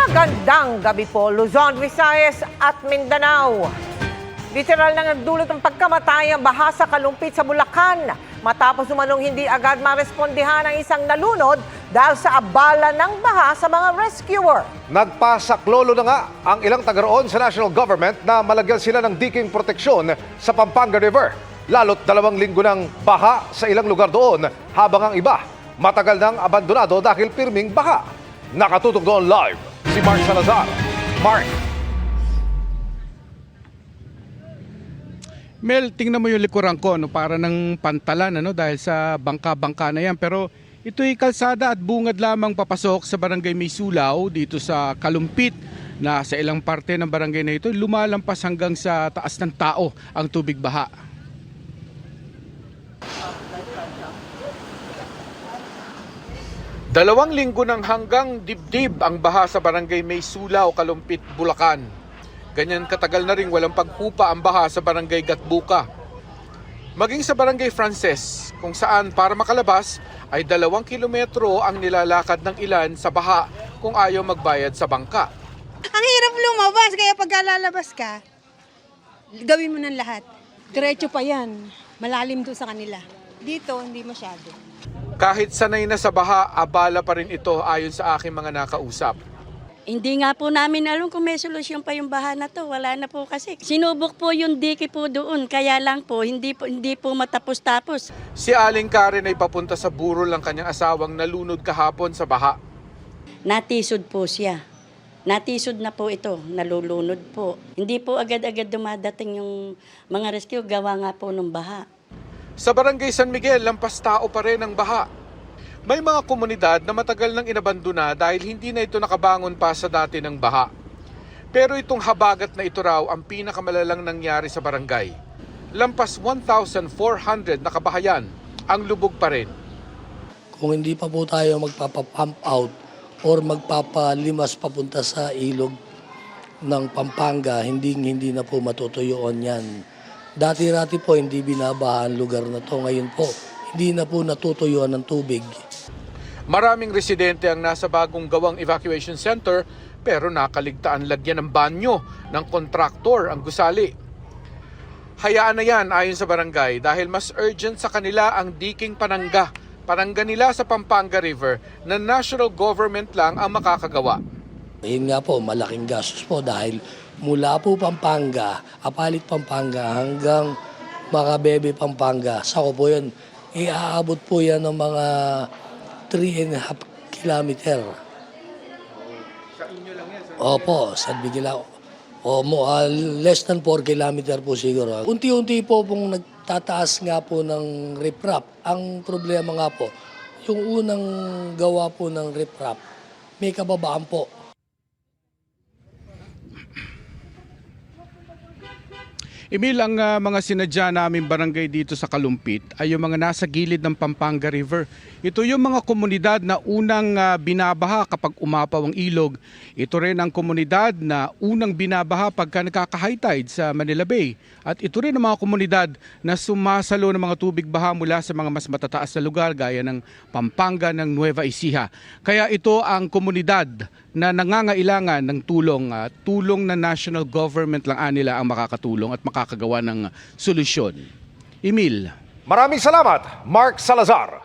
Magandang gabi po, Luzon, Visayas at Mindanao. Literal na nagdulot ng pagkamatay ang baha sa kalumpit sa Bulacan matapos umanong hindi agad marespondihan ang isang nalunod dahil sa abala ng baha sa mga rescuer. Nagpasaklolo na nga ang ilang taga roon sa national government na malagyan sila ng diking proteksyon sa Pampanga River. Lalo't dalawang linggo ng baha sa ilang lugar doon habang ang iba matagal nang abandonado dahil pirming baha. Nakatutok doon live si Mark Salazar. Mark, Mel, tingnan mo yung likuran ko, no, para ng pantalan ano, dahil sa bangka-bangka na yan. Pero ito'y kalsada at bungad lamang papasok sa barangay Maysulaw dito sa Kalumpit na sa ilang parte ng barangay na ito lumalampas hanggang sa taas ng tao ang tubig baha. Dalawang linggo ng hanggang dibdib ang baha sa barangay Maysulaw, Kalumpit, Bulacan. Ganyan katagal na rin walang paghupa ang baha sa barangay Gatbuka. Maging sa barangay Frances, kung saan para makalabas ay dalawang kilometro ang nilalakad ng ilan sa baha kung ayaw magbayad sa bangka. Ang hirap lumabas, kaya pag lalabas ka, gawin mo ng lahat. Diretso pa yan. Malalim doon sa kanila. Dito, hindi masyado. Kahit sanay na sa baha, abala pa rin ito ayon sa aking mga nakausap. Hindi nga po namin alam kung may solusyon pa yung baha na to. Wala na po kasi. Sinubok po yung diki po doon. Kaya lang po, hindi po, hindi po matapos-tapos. Si Aling Karen ay papunta sa burol ng kanyang asawang nalunod kahapon sa baha. Natisod po siya. Natisod na po ito, nalulunod po. Hindi po agad-agad dumadating yung mga rescue, gawa nga po ng baha. Sa barangay San Miguel, lampas tao pa rin ang baha. May mga komunidad na matagal nang inabandona dahil hindi na ito nakabangon pa sa dati ng baha. Pero itong habagat na ito raw ang pinakamalalang nangyari sa barangay. Lampas 1,400 na kabahayan ang lubog pa rin. kung hindi pa po tayo magpapa-pump out or magpapalimas papunta sa ilog ng Pampanga, hindi hindi na po matutuyuan yan. Dati-dati po hindi binabaha ang lugar na to. Ngayon po, hindi na po natutuyuan ng tubig. Maraming residente ang nasa bagong gawang evacuation center pero nakaligtaan lagyan ng banyo ng kontraktor ang gusali. Hayaan na yan ayon sa barangay dahil mas urgent sa kanila ang diking panangga. Panangga nila sa Pampanga River na national government lang ang makakagawa. Yun nga po, malaking gastos po dahil mula po Pampanga, Apalit Pampanga hanggang Makabebe Pampanga, sako po yun. Iaabot po yan ng mga 3 and a half kilometer. Sa inyo lang yan? Opo, San Miguel ako. O, mo, ah, less than 4 kilometer po siguro. Unti-unti po pong nagtataas nga po ng riprap. Ang problema nga po, yung unang gawa po ng riprap, may kababaan po. Emil, ang ah, mga sinadya namin barangay dito sa Kalumpit ay yung mga nasa gilid ng Pampanga River. Ito yung mga komunidad na unang ah, binabaha kapag umapaw ang ilog. Ito rin ang komunidad na unang binabaha pagka nagkaka-high tide sa Manila Bay. At ito rin ang mga komunidad na sumasalo ng mga tubig baha mula sa mga mas matataas na lugar gaya ng Pampanga ng Nueva Ecija. Kaya ito ang komunidad na nangangailangan ng tulong, ah, tulong na national government lang anila ang makakatulong at makakagawa ng solusyon. Emil. maraming salamat, Mark Salazar.